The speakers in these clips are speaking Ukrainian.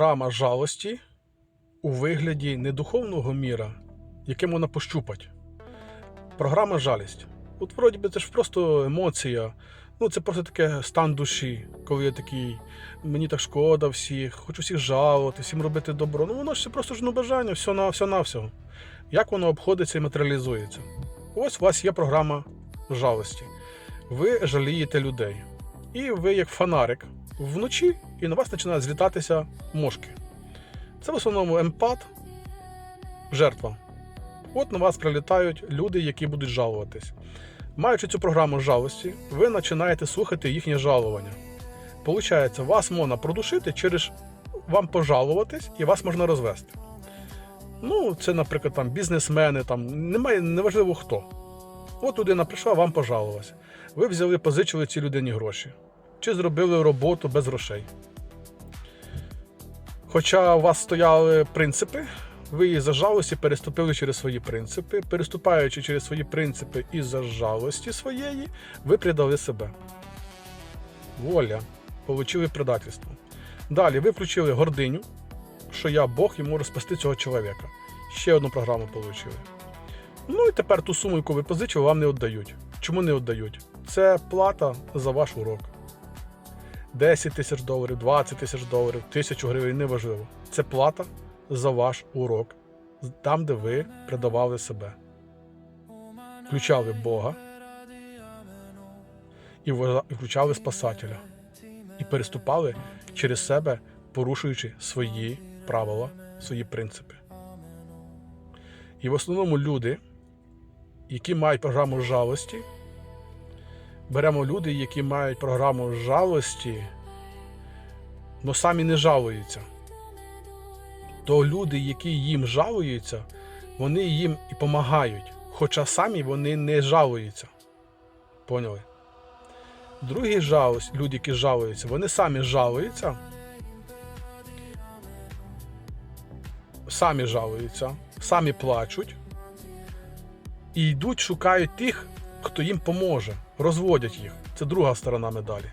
програма жалості у вигляді не духовного міра, яким вона пощупать. Програма жалість. От вроді би це ж просто емоція. Ну, це просто таке стан душі, коли я такий, мені так шкода всіх, хочу всіх жалувати, всім робити добро. Ну воно ж це просто ж ну, бажання, все на все навсього. Як воно обходиться і матеріалізується? Ось у вас є програма жалості. Ви жалієте людей. І ви, як фонарик, вночі і на вас починають злітатися мошки. Це в основному емпат, жертва. От на вас прилітають люди, які будуть жалуватись. Маючи цю програму жалості, ви починаєте слухати їхнє жалування. Получається, вас можна продушити через вам пожалуватись і вас можна розвести. Ну, це, наприклад, там бізнесмени, там немає, неважливо хто. От людина прийшла, вам пожалувалася. Ви взяли, позичили цій людині гроші. Чи зробили роботу без грошей. Хоча у вас стояли принципи, ви її за жалості переступили через свої принципи. Переступаючи через свої принципи і за жалості своєї, ви предали себе. Воля. Получили предательство. Далі ви включили гординю, що я Бог і можу спасти цього чоловіка. Ще одну програму отримали. Ну і тепер ту суму, яку ви позичили, вам не віддають. Чому не віддають? Це плата за ваш урок. 10 тисяч доларів, 20 тисяч доларів, тисячу гривень, неважливо. Це плата за ваш урок, там, де ви предавали себе. Включали Бога і включали Спасателя. І переступали через себе, порушуючи свої правила, свої принципи. І в основному люди, які мають програму жалості, беремо люди, які мають програму жалості, але самі не жалуються. То люди, які їм жалуються, вони їм і допомагають, хоча самі вони не жалуються. Поняли? Другі жалость, люди, які жалуються, вони самі жалуються. Самі жалуються, самі плачуть і йдуть, шукають тих, хто їм поможе, розводять їх. Це друга сторона медалі.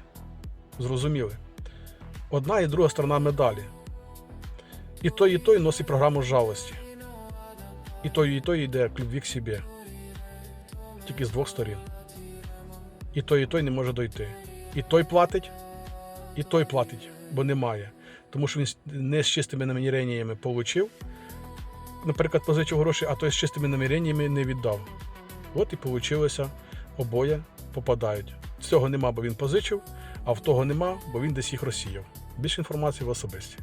Зрозуміли? Одна і друга сторона медалі. І той, і той носить програму жалості. І той, і той йде к любві к собі. Тільки з двох сторін. І той, і той не може дойти. І той платить, і той платить, бо немає. Тому що він не з чистими наміреннями получив. Наприклад, позичив гроші, а той з чистими наміреннями не віддав. От і вийшло, обоє попадають. Цього нема, бо він позичив, а в того нема, бо він десь їх розсіяв. Більше інформації в особисті.